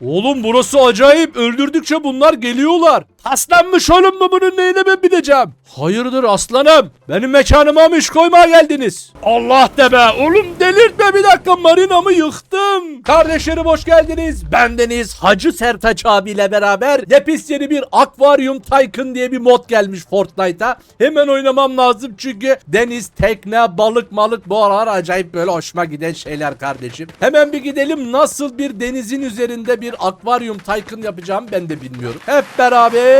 Oğlum burası acayip. Öldürdükçe bunlar geliyorlar. Aslanmış oğlum mu bunun neyine ben bileceğim? Hayırdır aslanım? Benim mekanıma mı iş koymaya geldiniz? Allah de be oğlum delirtme bir dakika marinamı yıktım. Kardeşlerim hoş geldiniz. Bendeniz Hacı Sertaç abiyle beraber yepis yeni bir Aquarium Tycoon diye bir mod gelmiş Fortnite'a. Hemen oynamam lazım çünkü deniz, tekne, balık malık bu aralar acayip böyle hoşuma giden şeyler kardeşim. Hemen bir gidelim nasıl bir denizin üzerinde bir Aquarium Tycoon yapacağım ben de bilmiyorum. Hep beraber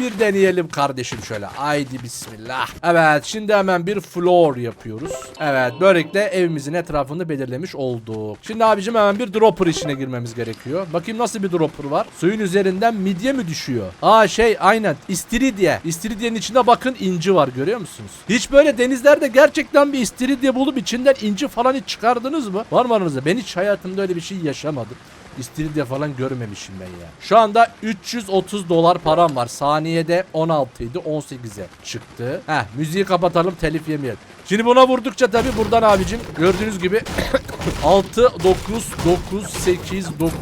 bir deneyelim kardeşim şöyle. Haydi bismillah. Evet şimdi hemen bir floor yapıyoruz. Evet böylelikle evimizin etrafını belirlemiş olduk. Şimdi abicim hemen bir dropper işine girmemiz gerekiyor. Bakayım nasıl bir dropper var. Suyun üzerinden midye mi düşüyor? Aa şey aynen istiridye. İstiridyenin içinde bakın inci var görüyor musunuz? Hiç böyle denizlerde gerçekten bir istiridye bulup içinden inci falan hiç çıkardınız mı? Var mı aranızda? Ben hiç hayatımda öyle bir şey yaşamadım. İstiridye falan görmemişim ben ya. Şu anda 330 dolar param var. Saniyede 16 idi 18'e çıktı. Heh müziği kapatalım telif yemeyelim. Şimdi buna vurdukça tabi buradan abicim gördüğünüz gibi 6, 9, 9, 8, 9.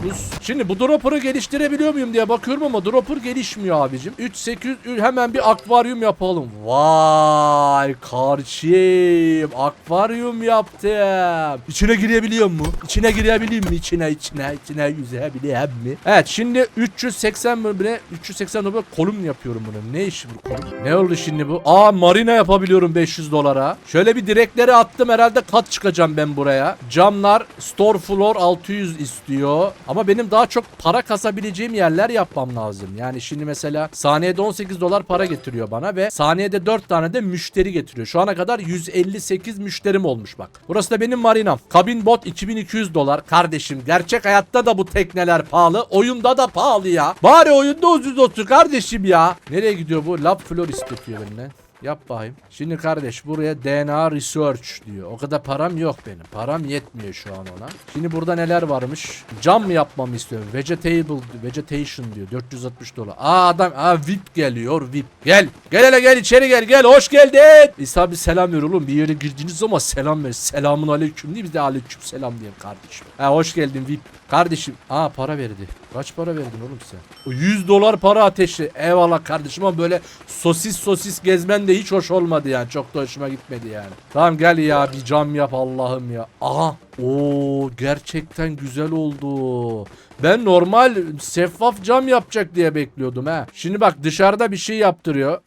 Şimdi bu dropper'ı geliştirebiliyor muyum diye bakıyorum ama dropper gelişmiyor abicim. 3, 8, hemen bir akvaryum yapalım. Vay karşıyım. Akvaryum yaptım. İçine girebiliyor mu? İçine girebiliyor mu? İçine içine içine yüzebiliyor mi? Evet şimdi 380 bölümüne 380 bölümüne kolum yapıyorum bunu. Ne işi bu kolum? Ne oldu şimdi bu? Aa marina yapabiliyorum 500 dolara. Şöyle bir direkleri attım herhalde kat çıkacağım ben buraya. Camlar store floor 600 istiyor. Ama benim daha çok para kasabileceğim yerler yapmam lazım. Yani şimdi mesela saniyede 18 dolar para getiriyor bana ve saniyede 4 tane de müşteri getiriyor. Şu ana kadar 158 müşterim olmuş bak. Burası da benim marinam. Kabin bot 2200 dolar. Kardeşim gerçek hayatta da bu tekneler pahalı. Oyunda da pahalı ya. Bari oyunda ucuz olsun kardeşim ya. Nereye gidiyor bu? Lab floor istiyor benden. Yap bakayım. Şimdi kardeş buraya DNA research diyor. O kadar param yok benim. Param yetmiyor şu an ona. Şimdi burada neler varmış? Cam mı yapmamı istiyorum? Vegetable, vegetation diyor. 460 dolar. Aa adam, aa VIP geliyor VIP. Gel. Gel hele gel içeri gel gel. Hoş geldin. İsa bir selam ver oğlum. Bir yere girdiğiniz zaman selam ver. Selamun aleyküm değil biz de aleyküm selam diyelim kardeşim. Ha hoş geldin VIP. Kardeşim. Aa para verdi. Kaç para verdin oğlum sen? 100 dolar para ateşli. Eyvallah kardeşim ama böyle sosis sosis gezmen de hiç hoş olmadı yani. Çok da hoşuma gitmedi yani. Tamam gel ya bir cam yap Allah'ım ya. Aha. Oo gerçekten güzel oldu. Ben normal şeffaf cam yapacak diye bekliyordum ha. Şimdi bak dışarıda bir şey yaptırıyor.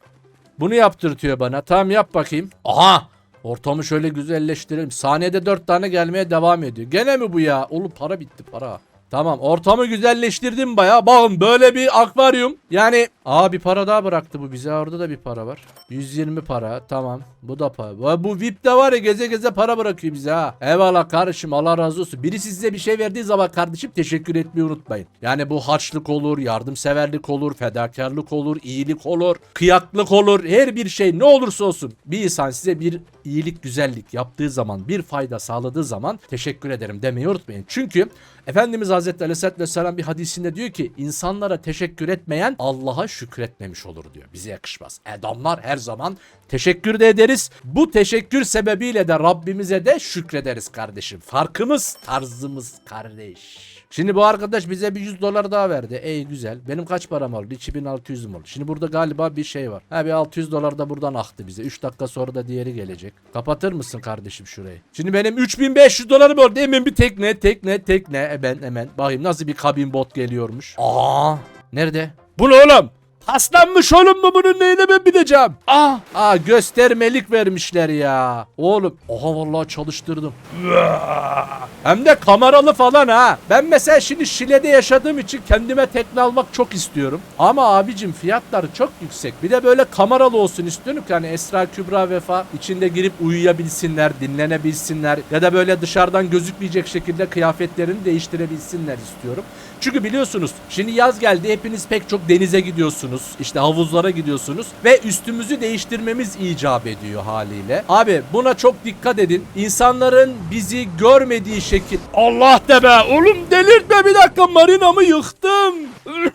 Bunu yaptırtıyor bana. Tamam yap bakayım. Aha. Ortamı şöyle güzelleştirelim. Saniyede 4 tane gelmeye devam ediyor. Gene mi bu ya? Oğlum para bitti para. Tamam ortamı güzelleştirdim baya. Bakın böyle bir akvaryum. Yani aa bir para daha bıraktı bu bize. Orada da bir para var. 120 para tamam. Bu da para. Bu- VIP de var ya geze geze para bırakıyor bize ha. Eyvallah kardeşim Allah razı olsun. Birisi size bir şey verdiği zaman kardeşim teşekkür etmeyi unutmayın. Yani bu harçlık olur, yardımseverlik olur, fedakarlık olur, iyilik olur, kıyaklık olur. Her bir şey ne olursa olsun. Bir insan size bir iyilik, güzellik yaptığı zaman, bir fayda sağladığı zaman teşekkür ederim demeyi unutmayın. Çünkü Efendimiz Hazreti Aleyhisselatü Vesselam bir hadisinde diyor ki insanlara teşekkür etmeyen Allah'a şükretmemiş olur diyor. Bize yakışmaz. Adamlar her zaman teşekkür de ederiz. Bu teşekkür sebebiyle de Rabbimize de şükrederiz kardeşim. Farkımız tarzımız kardeş. Şimdi bu arkadaş bize bir 100 dolar daha verdi. Ey güzel. Benim kaç param oldu? 2600'üm oldu. Şimdi burada galiba bir şey var. Ha bir 600 dolar da buradan aktı bize. 3 dakika sonra da diğeri gelecek. Kapatır mısın kardeşim şurayı? Şimdi benim 3500 dolarım oldu. Hemen bir tekne, tekne, tekne. Hemen hemen. Bakayım nasıl bir kabin bot geliyormuş. Aa! Nerede? Bu ne oğlum? Paslanmış oğlum mu bunun neyine ben bileceğim? Aa, aa göstermelik vermişler ya. Oğlum, oha vallahi çalıştırdım. Hem de kameralı falan ha. Ben mesela şimdi Şile'de yaşadığım için kendime tekne almak çok istiyorum. Ama abicim fiyatları çok yüksek. Bir de böyle kameralı olsun istiyorum ki hani Esra Kübra Vefa içinde girip uyuyabilsinler, dinlenebilsinler ya da böyle dışarıdan gözükmeyecek şekilde kıyafetlerini değiştirebilsinler istiyorum. Çünkü biliyorsunuz şimdi yaz geldi hepiniz pek çok denize gidiyorsunuz. işte havuzlara gidiyorsunuz ve üstümüzü değiştirmemiz icap ediyor haliyle. Abi buna çok dikkat edin. İnsanların bizi görmediği şekil. Allah de be oğlum delirtme bir dakika marinamı yıktım.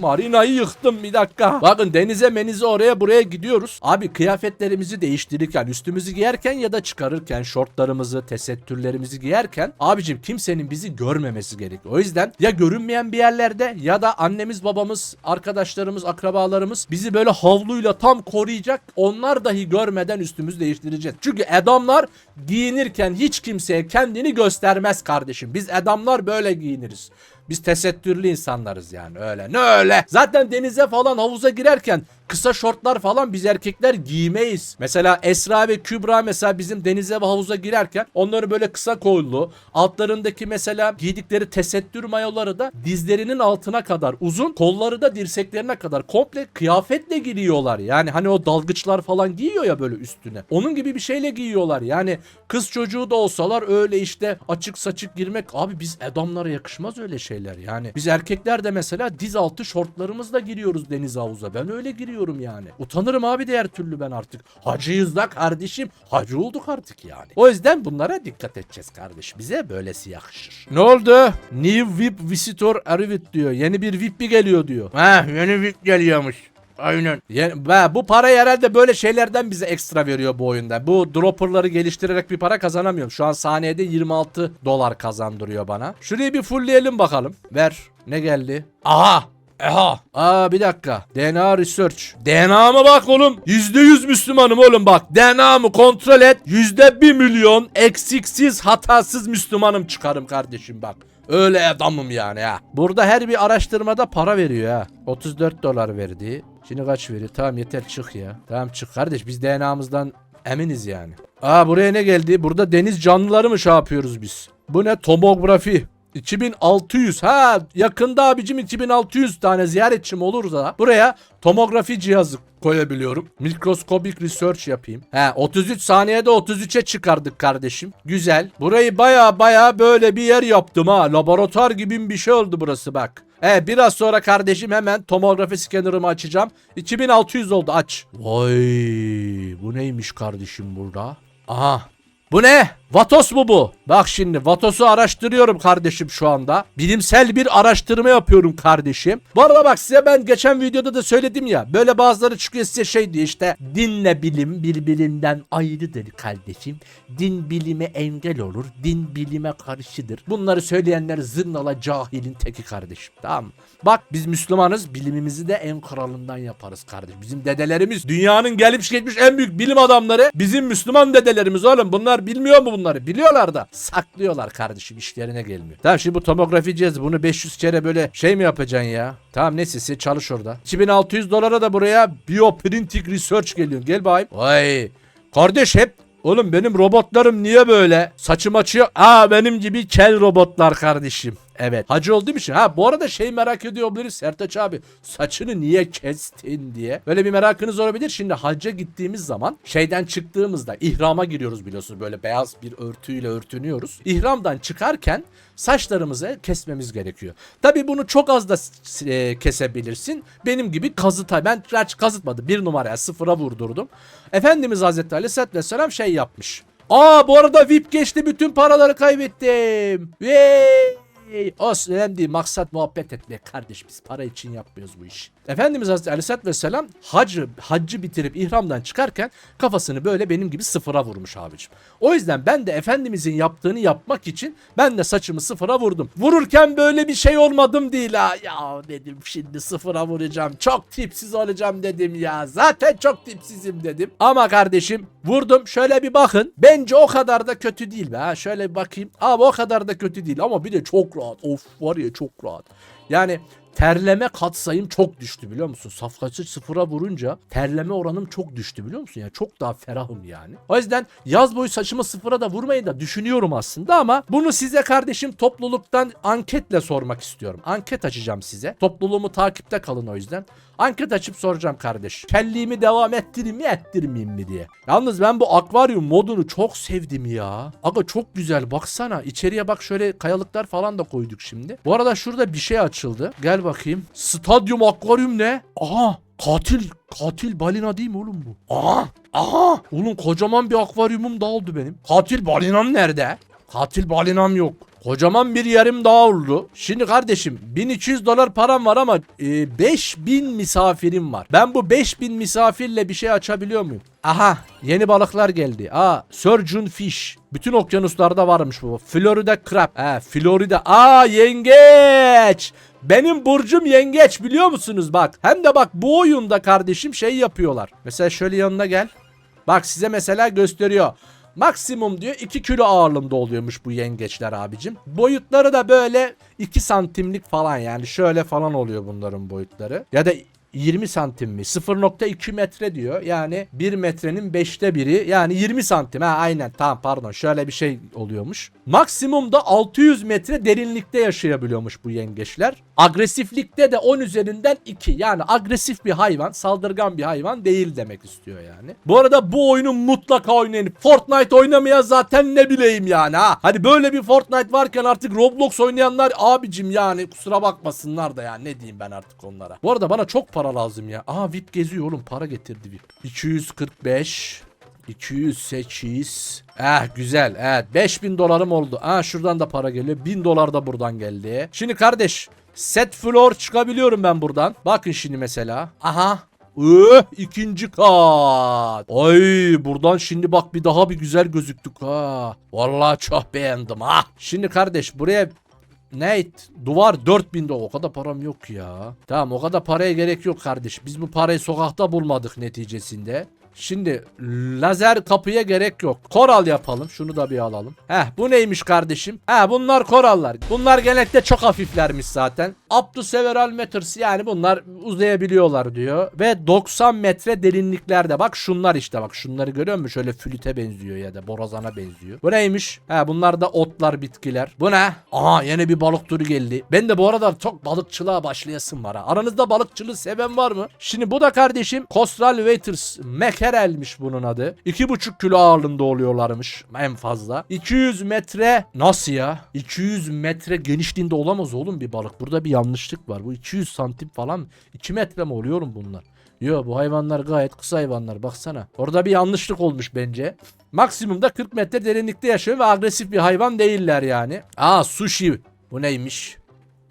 Marinayı yıktım bir dakika. Bakın denize menize oraya buraya gidiyoruz. Abi kıyafetlerimizi değiştirirken, üstümüzü giyerken ya da çıkarırken, şortlarımızı, tesettürlerimizi giyerken abicim kimsenin bizi görmemesi gerekiyor. O yüzden yüzden ya görünmeyen bir yerlerde ya da annemiz babamız arkadaşlarımız akrabalarımız bizi böyle havluyla tam koruyacak onlar dahi görmeden üstümüzü değiştireceğiz. Çünkü adamlar giyinirken hiç kimseye kendini göstermez kardeşim. Biz adamlar böyle giyiniriz. Biz tesettürlü insanlarız yani öyle. Ne öyle? Zaten denize falan havuza girerken kısa şortlar falan biz erkekler giymeyiz. Mesela Esra ve Kübra mesela bizim denize ve havuza girerken onları böyle kısa kollu altlarındaki mesela giydikleri tesettür mayoları da dizlerinin altına kadar uzun kolları da dirseklerine kadar komple kıyafetle giriyorlar. Yani hani o dalgıçlar falan giyiyor ya böyle üstüne. Onun gibi bir şeyle giyiyorlar. Yani kız çocuğu da olsalar öyle işte açık saçık girmek abi biz adamlara yakışmaz öyle şeyler yani. Biz erkekler de mesela diz altı şortlarımızla giriyoruz deniz havuza. Ben öyle giriyorum yani. Utanırım abi diğer türlü ben artık. Hacıyız da kardeşim. Hacı olduk artık yani. O yüzden bunlara dikkat edeceğiz kardeş. Bize böylesi yakışır. Ne oldu? New VIP Visitor Arrived diyor. Yeni bir VIP mi geliyor diyor. Ha yeni VIP geliyormuş. Aynen. Yani, be, bu para herhalde böyle şeylerden bize ekstra veriyor bu oyunda. Bu dropperları geliştirerek bir para kazanamıyorum. Şu an saniyede 26 dolar kazandırıyor bana. Şurayı bir fullleyelim bakalım. Ver. Ne geldi? Aha. Aha. Aa bir dakika. DNA research. DNA'ma bak oğlum. %100 Müslümanım oğlum bak. DNA'mı kontrol et. %1 milyon eksiksiz hatasız Müslümanım çıkarım kardeşim bak. Öyle adamım yani ha. Burada her bir araştırmada para veriyor ha. 34 dolar verdi. Şimdi kaç veriyor? Tamam yeter çık ya. Tamam çık kardeş biz DNA'mızdan eminiz yani. Aa buraya ne geldi? Burada deniz canlıları mı şey yapıyoruz biz? Bu ne? Tomografi. 2600 ha yakında abicim 2600 tane ziyaretçim olursa buraya tomografi cihazı koyabiliyorum. Mikroskopik research yapayım. He 33 saniyede 33'e çıkardık kardeşim. Güzel. Burayı baya baya böyle bir yer yaptım ha. Laboratuvar gibi bir şey oldu burası bak. He biraz sonra kardeşim hemen tomografi scanner'ımı açacağım. 2600 oldu aç. Vay bu neymiş kardeşim burada? Aha bu ne? Vatos mu bu? Bak şimdi Vatos'u araştırıyorum kardeşim şu anda. Bilimsel bir araştırma yapıyorum kardeşim. Bu arada bak size ben geçen videoda da söyledim ya. Böyle bazıları çıkıyor size şey diyor işte. Dinle bilim birbirinden ayrıdır kardeşim. Din bilime engel olur. Din bilime karşıdır. Bunları söyleyenler zırnala cahilin teki kardeşim. Tamam? Bak biz Müslümanız. Bilimimizi de en kralından yaparız kardeşim. Bizim dedelerimiz dünyanın gelmiş geçmiş en büyük bilim adamları. Bizim Müslüman dedelerimiz oğlum. Bunlar bilmiyor mu bunları? Biliyorlar da saklıyorlar kardeşim işlerine gelmiyor. Tamam şimdi bu tomografi cihazı bunu 500 kere böyle şey mi yapacaksın ya? Tamam neyse sen çalış orada. 2600 dolara da buraya bioprinting research geliyor. Gel bakayım. Vay. Kardeş hep Oğlum benim robotlarım niye böyle? Saçım açıyor. Aa benim gibi kel robotlar kardeşim. Evet. Hacı olduğum için. Ha bu arada şey merak ediyor olabilir Sertaç abi. Saçını niye kestin diye. Böyle bir merakınız olabilir. Şimdi hacca gittiğimiz zaman şeyden çıktığımızda ihrama giriyoruz biliyorsunuz. Böyle beyaz bir örtüyle örtünüyoruz. İhramdan çıkarken saçlarımızı kesmemiz gerekiyor. Tabi bunu çok az da e, kesebilirsin. Benim gibi kazıta. Ben gerçi kazıtmadı. Bir numaraya sıfıra vurdurdum. Efendimiz Hazreti Aleyhisselatü Vesselam şey yapmış. Aa bu arada VIP geçti bütün paraları kaybettim. Vey. Olsun önemli değil. Maksat muhabbet etmek kardeş. Biz para için yapmıyoruz bu işi. Efendimiz Hazreti Aleyhisselatü Vesselam hacı, haccı bitirip ihramdan çıkarken kafasını böyle benim gibi sıfıra vurmuş abicim. O yüzden ben de Efendimizin yaptığını yapmak için ben de saçımı sıfıra vurdum. Vururken böyle bir şey olmadım değil ha. Ya dedim şimdi sıfıra vuracağım. Çok tipsiz olacağım dedim ya. Zaten çok tipsizim dedim. Ama kardeşim vurdum. Şöyle bir bakın. Bence o kadar da kötü değil be. Ha. Şöyle bir bakayım. Ama o kadar da kötü değil. Ama bir de çok rahat. Of var ya çok rahat. Yani terleme katsayım çok düştü biliyor musun? Safkaçı sıfıra vurunca terleme oranım çok düştü biliyor musun? Yani çok daha ferahım yani. O yüzden yaz boyu saçımı sıfıra da vurmayı da düşünüyorum aslında ama bunu size kardeşim topluluktan anketle sormak istiyorum. Anket açacağım size. Topluluğumu takipte kalın o yüzden. Anket açıp soracağım kardeş. Kelliğimi devam ettireyim mi ettirmeyeyim mi diye. Yalnız ben bu akvaryum modunu çok sevdim ya. Aga çok güzel baksana. İçeriye bak şöyle kayalıklar falan da koyduk şimdi. Bu arada şurada bir şey açıldı. Gel bakayım. Stadyum akvaryum ne? Aha Katil, katil balina değil mi oğlum bu? Aha, aha. Oğlum kocaman bir akvaryumum daha oldu benim. Katil balinam nerede? Katil balinam yok. Kocaman bir yerim daha oldu. Şimdi kardeşim 1200 dolar param var ama e, 5000 misafirim var. Ben bu 5000 misafirle bir şey açabiliyor muyum? Aha yeni balıklar geldi. Aa surgeon fish. Bütün okyanuslarda varmış bu. Florida crab. He Florida. Aa yengeç. Benim burcum yengeç biliyor musunuz bak. Hem de bak bu oyunda kardeşim şey yapıyorlar. Mesela şöyle yanına gel. Bak size mesela gösteriyor. Maksimum diyor 2 kilo ağırlığında oluyormuş bu yengeçler abicim. Boyutları da böyle 2 santimlik falan yani şöyle falan oluyor bunların boyutları. Ya da 20 santim mi? 0.2 metre diyor. Yani 1 metrenin 5'te biri. Yani 20 santim. Ha aynen tamam pardon. Şöyle bir şey oluyormuş. Maksimumda 600 metre derinlikte yaşayabiliyormuş bu yengeçler. Agresiflikte de 10 üzerinden 2. Yani agresif bir hayvan, saldırgan bir hayvan değil demek istiyor yani. Bu arada bu oyunu mutlaka oynayın. Fortnite oynamaya zaten ne bileyim yani ha. Hadi böyle bir Fortnite varken artık Roblox oynayanlar abicim yani kusura bakmasınlar da ya ne diyeyim ben artık onlara. Bu arada bana çok para lazım ya. Aha VIP geziyor oğlum para getirdi VIP. 245 208 Eh güzel evet 5000 dolarım oldu. Ha şuradan da para geliyor 1000 dolar da buradan geldi. Şimdi kardeş set floor çıkabiliyorum ben buradan. Bakın şimdi mesela. Aha Öh, ikinci kat. Ay buradan şimdi bak bir daha bir güzel gözüktük ha. Vallahi çok beğendim ha. Şimdi kardeş buraya Nate duvar 4000 dolar o kadar param yok ya. Tamam o kadar paraya gerek yok kardeş. Biz bu parayı sokakta bulmadık neticesinde. Şimdi lazer kapıya gerek yok. Koral yapalım. Şunu da bir alalım. Heh bu neymiş kardeşim? Heh bunlar korallar. Bunlar genellikle çok hafiflermiş zaten. Up to several meters yani bunlar uzayabiliyorlar diyor. Ve 90 metre derinliklerde. Bak şunlar işte bak şunları görüyor musun? Şöyle flüte benziyor ya da borazana benziyor. Bu neymiş? He bunlar da otlar bitkiler. Bu ne? Aha yeni bir balık türü geldi. Ben de bu arada çok balıkçılığa başlayasım var ha. Aranızda balıkçılığı seven var mı? Şimdi bu da kardeşim Coastal Waiters Mackerel'miş bunun adı. 2,5 kilo ağırlığında oluyorlarmış en fazla. 200 metre nasıl ya? 200 metre genişliğinde olamaz oğlum bir balık. Burada bir yanlışlık var. Bu 200 santim falan 2 metre mi oluyorum bunlar? Yo bu hayvanlar gayet kısa hayvanlar baksana. Orada bir yanlışlık olmuş bence. Maksimumda 40 metre derinlikte yaşıyor ve agresif bir hayvan değiller yani. Aa sushi. Bu neymiş?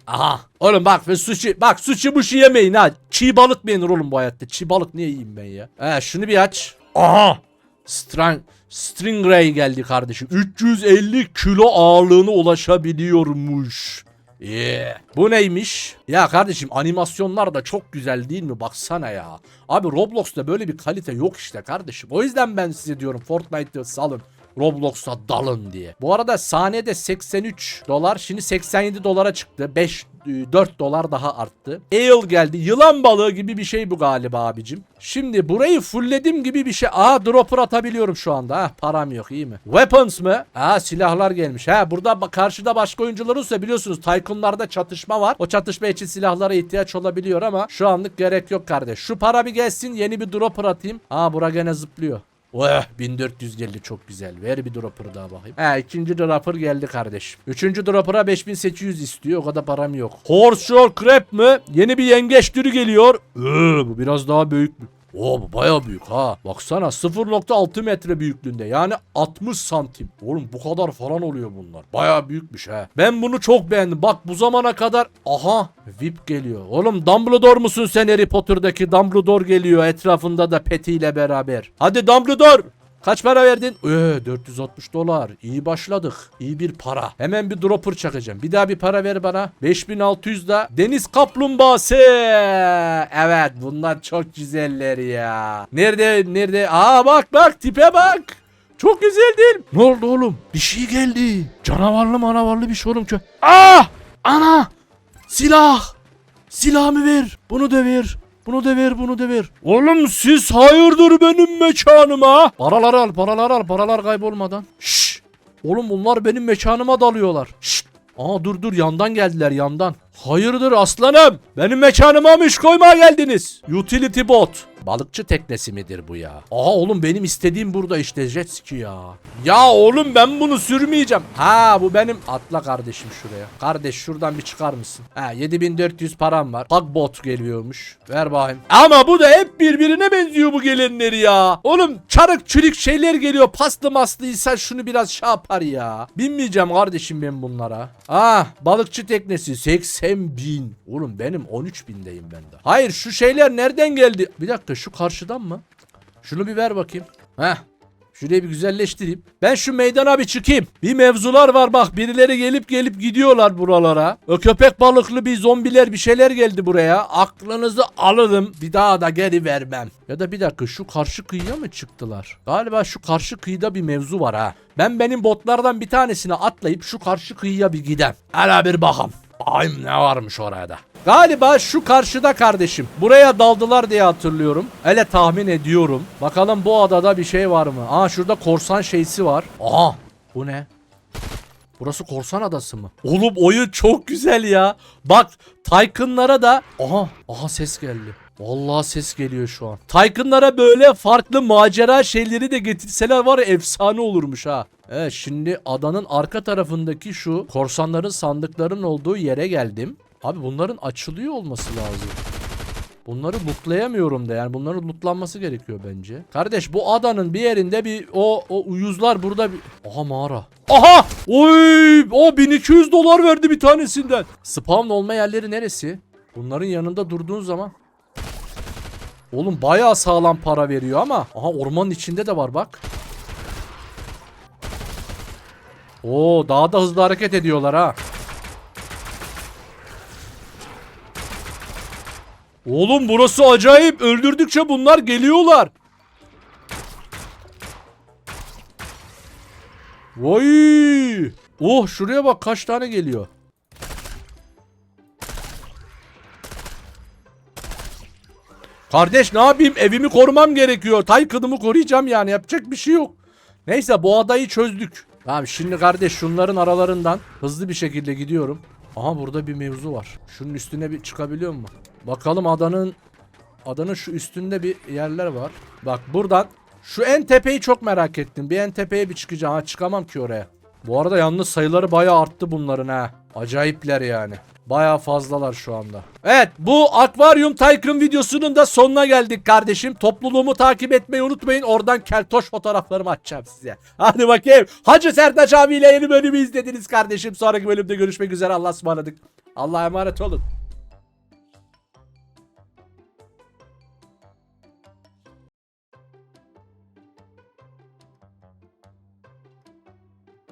Aha. Oğlum bak ve sushi. Bak sushi buşi yemeyin ha. Çiğ balık mı yenir oğlum bu hayatta? Çiğ balık niye yiyeyim ben ya? He şunu bir aç. Aha. Strang Stingray geldi kardeşim. 350 kilo ağırlığına ulaşabiliyormuş. Yeah. Bu neymiş? Ya kardeşim animasyonlar da çok güzel değil mi? Baksana ya. Abi Roblox'ta böyle bir kalite yok işte kardeşim. O yüzden ben size diyorum Fortnite'ı salın. Roblox'a dalın diye. Bu arada saniyede 83 dolar şimdi 87 dolara çıktı. 5 4 dolar daha arttı. Ale geldi. Yılan balığı gibi bir şey bu galiba abicim. Şimdi burayı fullledim gibi bir şey. Aa dropper atabiliyorum şu anda. Ha param yok iyi mi? Weapons mı? Aa silahlar gelmiş. Ha burada karşıda başka oyuncular olsa biliyorsunuz Tycoon'larda çatışma var. O çatışma için silahlara ihtiyaç olabiliyor ama şu anlık gerek yok kardeş. Şu para bir gelsin yeni bir dropper atayım. Aa bura gene zıplıyor. Oh 1400 geldi çok güzel. Ver bir dropper daha bakayım. He ikinci dropper geldi kardeş. Üçüncü dropper'a 5800 istiyor. O kadar param yok. Horseshoe crab mı? Yeni bir yengeç türü geliyor. Ee, bu biraz daha büyük mü? Oo baya büyük ha. Baksana 0.6 metre büyüklüğünde. Yani 60 santim. Oğlum bu kadar falan oluyor bunlar. Baya büyükmüş ha. Ben bunu çok beğendim. Bak bu zamana kadar. Aha VIP geliyor. Oğlum Dumbledore musun sen Harry Potter'daki? Dumbledore geliyor etrafında da petiyle beraber. Hadi Dumbledore. Kaç para verdin? Ee, 460 dolar. İyi başladık. İyi bir para. Hemen bir dropper çakacağım. Bir daha bir para ver bana. 5600 da deniz kaplumbağası. Evet bunlar çok güzeller ya. Nerede nerede? Aa bak bak tipe bak. Çok güzel değil. Ne oldu oğlum? Bir şey geldi. Canavarlı manavarlı bir şey oğlum. Kö ah! Ana! Silah! Silahımı ver. Bunu da ver. Bunu da ver, bunu da ver. Oğlum siz hayırdır benim mekanıma? Paraları al, paraları al, paralar kaybolmadan. Şşş. Oğlum bunlar benim mekanıma dalıyorlar. Şşt. Aa dur dur yandan geldiler yandan. Hayırdır aslanım? Benim mekanıma mı iş koymaya geldiniz? Utility bot. Balıkçı teknesi midir bu ya? Aa oğlum benim istediğim burada işte jet ski ya. Ya oğlum ben bunu sürmeyeceğim. Ha bu benim. Atla kardeşim şuraya. Kardeş şuradan bir çıkar mısın? Ha 7400 param var. Bak bot geliyormuş. Ver bakayım. Ama bu da hep birbirine benziyor bu gelenleri ya. Oğlum çarık çürük şeyler geliyor. Paslı maslıysa şunu biraz şey yapar ya. Binmeyeceğim kardeşim ben bunlara. Ah balıkçı teknesi 80 bin. Oğlum benim 13 bindeyim ben de. Hayır şu şeyler nereden geldi? Bir dakika şu karşıdan mı? Şunu bir ver bakayım. Heh. Şurayı bir güzelleştireyim. Ben şu meydana bir çıkayım. Bir mevzular var bak birileri gelip gelip gidiyorlar buralara. O köpek balıklı bir zombiler bir şeyler geldi buraya. Aklınızı alırım bir daha da geri vermem. Ya da bir dakika şu karşı kıyıya mı çıktılar? Galiba şu karşı kıyıda bir mevzu var ha. Ben benim botlardan bir tanesine atlayıp şu karşı kıyıya bir gidem. Hele bir bakam. Bakayım ne varmış orada. Galiba şu karşıda kardeşim. Buraya daldılar diye hatırlıyorum. Hele tahmin ediyorum. Bakalım bu adada bir şey var mı? Aa şurada korsan şeysi var. Aha bu ne? Burası korsan adası mı? Oğlum oyun çok güzel ya. Bak Tycoon'lara da... Aha, aha ses geldi. Vallahi ses geliyor şu an. Tycoon'lara böyle farklı macera şeyleri de getirseler var ya efsane olurmuş ha. Evet şimdi adanın arka tarafındaki şu korsanların sandıkların olduğu yere geldim. Abi bunların açılıyor olması lazım. Bunları lootlayamıyorum da yani bunların lootlanması gerekiyor bence. Kardeş bu adanın bir yerinde bir o o uyuzlar burada bir... Aha mağara. Aha! Oy! O 1200 dolar verdi bir tanesinden. Spawn olma yerleri neresi? Bunların yanında durduğun zaman Oğlum bayağı sağlam para veriyor ama. Aha ormanın içinde de var bak. Oo daha da hızlı hareket ediyorlar ha. Oğlum burası acayip. Öldürdükçe bunlar geliyorlar. Vay! Oh şuraya bak kaç tane geliyor. Kardeş ne yapayım evimi korumam gerekiyor. Taykınımı koruyacağım yani yapacak bir şey yok. Neyse bu adayı çözdük. Tamam şimdi kardeş şunların aralarından hızlı bir şekilde gidiyorum. Aha burada bir mevzu var. Şunun üstüne bir çıkabiliyor mu? Bakalım adanın adanın şu üstünde bir yerler var. Bak buradan şu en tepeyi çok merak ettim. Bir en tepeye bir çıkacağım. Ha çıkamam ki oraya. Bu arada yalnız sayıları bayağı arttı bunların ha. Acayipler yani. Bayağı fazlalar şu anda. Evet bu Aquarium Tycoon videosunun da sonuna geldik kardeşim. Topluluğumu takip etmeyi unutmayın. Oradan keltoş fotoğraflarımı açacağım size. Hadi bakayım. Hacı Sertaç abiyle yeni bölümü izlediniz kardeşim. Sonraki bölümde görüşmek üzere. Allah'a ısmarladık. Allah'a emanet olun.